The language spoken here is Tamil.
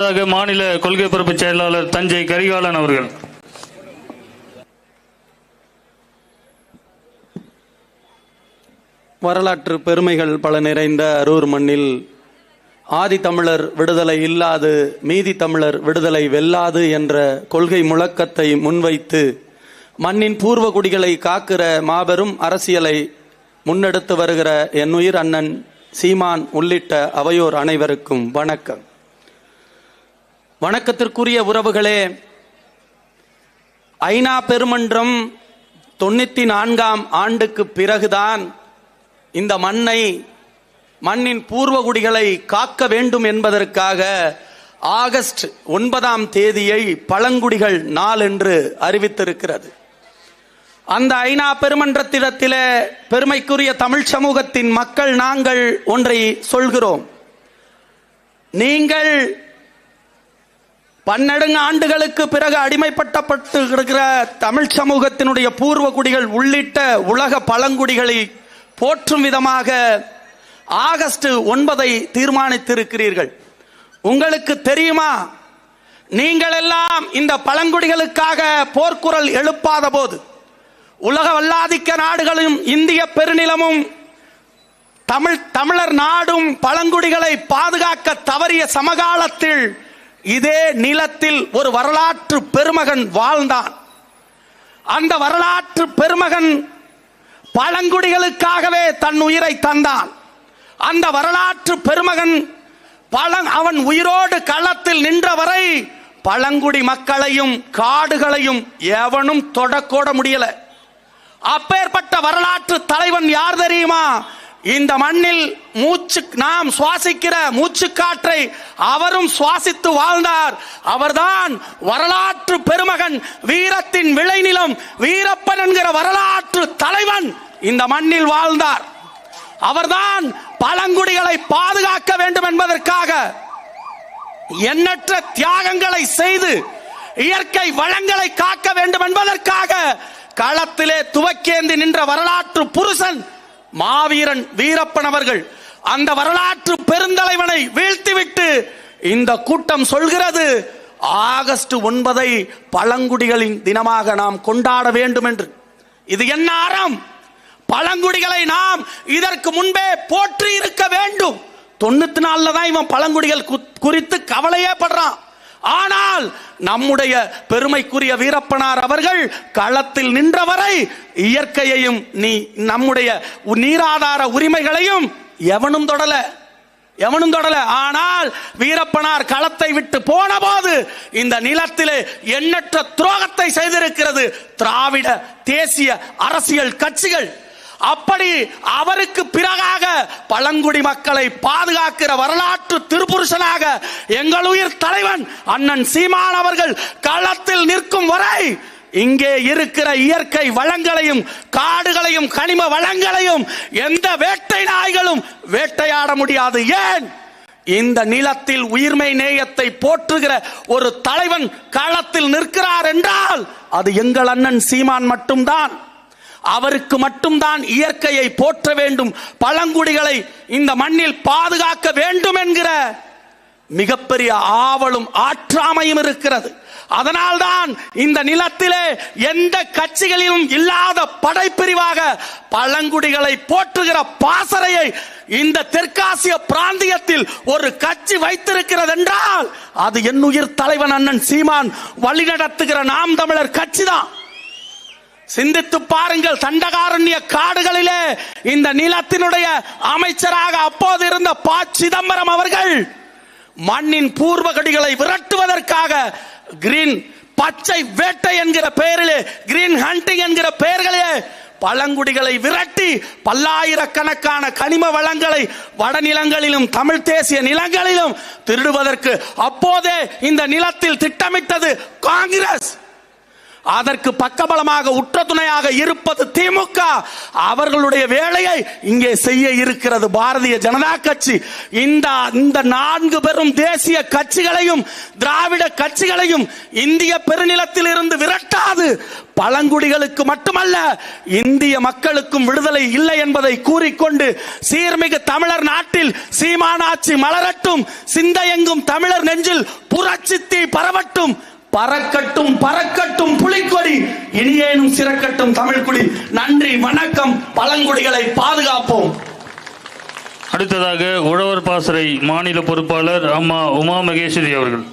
மாநில கொள்கை பரப்பு செயலாளர் தஞ்சை கரிகாலன் அவர்கள். வரலாற்று பெருமைகள் பல நிறைந்த அரூர் மண்ணில் ஆதி தமிழர் விடுதலை இல்லாது மீதி தமிழர் விடுதலை வெல்லாது என்ற கொள்கை முழக்கத்தை முன்வைத்து மண்ணின் பூர்வ குடிகளை காக்கிற மாபெரும் அரசியலை முன்னெடுத்து வருகிற என் உயிர் அண்ணன் சீமான் உள்ளிட்ட அவையோர் அனைவருக்கும் வணக்கம். வணக்கத்திற்குரிய உறவுகளே ஐநா பெருமன்றம் தொண்ணூத்தி நான்காம் ஆண்டுக்கு பிறகுதான் இந்த மண்ணை மண்ணின் பூர்வகுடிகளை காக்க வேண்டும் என்பதற்காக ஆகஸ்ட் ஒன்பதாம் தேதியை பழங்குடிகள் நாள் என்று அறிவித்திருக்கிறது. அந்த ஐநா பெருமன்றத்திடத்திலே பெருமைக்குரிய தமிழ் சமூகத்தின் மக்கள் நாங்கள் ஒன்றை சொல்கிறோம். நீங்கள் பன்னெடுங்க ஆண்டுகளுக்கு பிறகு அடிமைப்பட்டப்பட்டு இருக்கிற தமிழ் சமூகத்தினுடைய பூர்வ குடிகள் உள்ளிட்ட உலக பழங்குடிகளை போற்றும் விதமாக ஆகஸ்ட் ஒன்பதை தீர்மானித்திருக்கிறீர்கள். உங்களுக்கு தெரியுமா? நீங்கள் எல்லாம் இந்த பழங்குடிகளுக்காக போர்க்குரல் எழுப்பாத போது உலக வல்லாதிக்க நாடுகளும் இந்திய பெருநிலமும் தமிழ் தமிழர் நாடும் பழங்குடிகளை பாதுகாக்க தவறிய சமகாலத்தில் இதே நிலத்தில் ஒரு வரலாற்று பெருமகன் வாழ்ந்தான். அந்த வரலாற்று பெருமகன் பழங்குடிகளுக்காகவே தன் உயிரை தந்தான். அந்த வரலாற்று பெருமகன் பழங் அவன் உயிரோடு களத்தில் நின்றவரை பழங்குடி மக்களையும் காடுகளையும் எவனும் தொடக்கூட முடியல. அப்பேற்பட்ட வரலாற்று தலைவன் யார் தெரியுமா? இந்த மண்ணில் மூச்சு நாம் சுவாசிக்கிற மூச்சு காற்றை அவரும் சுவாசித்து வாழ்ந்தார். அவர்தான் வரலாற்று பெருமகன் வீரத்தின் விளைநிலம் வீரப்பன் என்கிற வரலாற்று தலைவன் இந்த மண்ணில் வாழ்ந்தார். அவர்தான் பழங்குடிகளை பாதுகாக்க வேண்டும் என்பதற்காக எண்ணற்ற தியாகங்களை செய்து இயற்கை வளங்களை காக்க வேண்டும் என்பதற்காக களத்திலே துவக்கேந்தி நின்ற வரலாற்று புருஷன் மாவீரன் வீரப்பன் அவர்கள் அந்த வரலாற்று பெருந்தலைவனை வீழ்த்திவிட்டு இந்த கூட்டம் சொல்கிறது. ஆகஸ்ட் ஒன்பதை பழங்குடிகளின் தினமாக நாம் கொண்டாட வேண்டும் என்று இது என்ன அறம்? பழங்குடிகளை நாம் இதற்கு முன்பே போற்றி இருக்க வேண்டும். தொண்ணூத்தி நாலுல தான் இவன் பழங்குடிகள் குறித்து கவலையே படுறான். ஆனால் நம்முடைய பெருமைக்குரிய வீரப்பனார் அவர்கள் களத்தில் நின்றவரை இயற்கையையும் நீ நம்முடைய நீராதார உரிமைகளையும் எவனும் தொடல எவனும் தொடல. ஆனால் வீரப்பனார் களத்தை விட்டு போன போது இந்த நிலத்திலே எண்ணற்ற துரோகத்தை செய்திருக்கிறது திராவிட தேசிய அரசியல் கட்சிகள். அப்படி அவருக்கு பிறகாக பழங்குடி மக்களை பாதுகாக்கிற வரலாற்று திருப்புருஷனாக எங்கள் உயிர் தலைவன் அண்ணன் சீமான் அவர்கள் களத்தில் நிற்கும் வரை இங்கே இருக்கிற இயற்கை வளங்களையும் காடுகளையும் கனிம வளங்களையும் எந்த வேட்டை நாய்களும் வேட்டையாட முடியாது. ஏன்? இந்த நிலத்தில் உயிர்மை நேயத்தை போற்றுகிற ஒரு தலைவன் களத்தில் நிற்கிறார் என்றால் அது எங்கள் அண்ணன் சீமான் மட்டும்தான். அவருக்கு மட்டும்தான் இயற்கையை போற்ற வேண்டும் பழங்குடிகளை இந்த மண்ணில் பாதுகாக்க வேண்டும் என்கிற மிகப்பெரிய ஆவலும் ஆற்றாமையும் இருக்கிறது. அதனால்தான் இந்த நிலத்திலே எந்த கட்சிகளிலும் இல்லாத படைப்பிரிவாக பழங்குடிகளை போற்றுகிற பாசறையை இந்த தெற்காசிய பிராந்தியத்தில் ஒரு கட்சி வைத்திருக்கிறது என்றால் அது என் உயிர் தலைவன் அண்ணன் சீமான் வழிநடத்துகிற நாம் தமிழர் கட்சிதான். சிந்தித்து பாருங்கள் தண்டகாரண்ய காடுகளிலே இந்த நிலத்தினுடைய அமைச்சராக அப்போது இருந்த ப. சிதம்பரம் அவர்கள் மண்ணின் பூர்வகடிகளை விரட்டுவதற்காக கிரீன் பச்சை வேட்டை என்கிற பெயரிலே கிரீன் ஹண்டிங் என்கிற பெயர்களே பழங்குடிகளை விரட்டி பல்லாயிரக்கணக்கான கனிம வளங்களை வடநிலங்களிலும் தமிழ் தேசிய நிலங்களிலும் திருடுவதற்கு அப்போதே இந்த நிலத்தில் திட்டமிட்டது காங்கிரஸ். அதற்கு பக்கபலமாக உற்ற துணையாக இருப்பது திமுக. அவர்களுடைய வேலையை இங்கே செய்ய இருக்கிறது பாரதிய ஜனதா கட்சி. இந்த இந்த நான்கு பெரும் தேசிய கட்சிகளையும் திராவிட கட்சிகளையும் இந்திய பெருநிலத்தில் இருந்து விரட்டாது. பழங்குடிகளுக்கு மட்டுமல்ல இந்திய மக்களுக்கும் விடுதலை இல்லை என்பதை கூறிக்கொண்டு சீர்மிகு தமிழர் நாட்டில் சீமானாட்சி மலரட்டும் சிந்தையெங்கும் தமிழர் நெஞ்சில் புரட்சித்தீ பரவட்டும். பறக்கட்டும் பறக்கட்டும் புலிக்கொடி. இனியேனும் சிறக்கட்டும் தமிழ்குடி நன்றி வணக்கம். பழங்குடிகளை பாதுகாப்போம். அடுத்ததாக உழவர் பாசறை மாநில பொறுப்பாளர் அம்மா உமா மகேஸ்வரி அவர்கள்.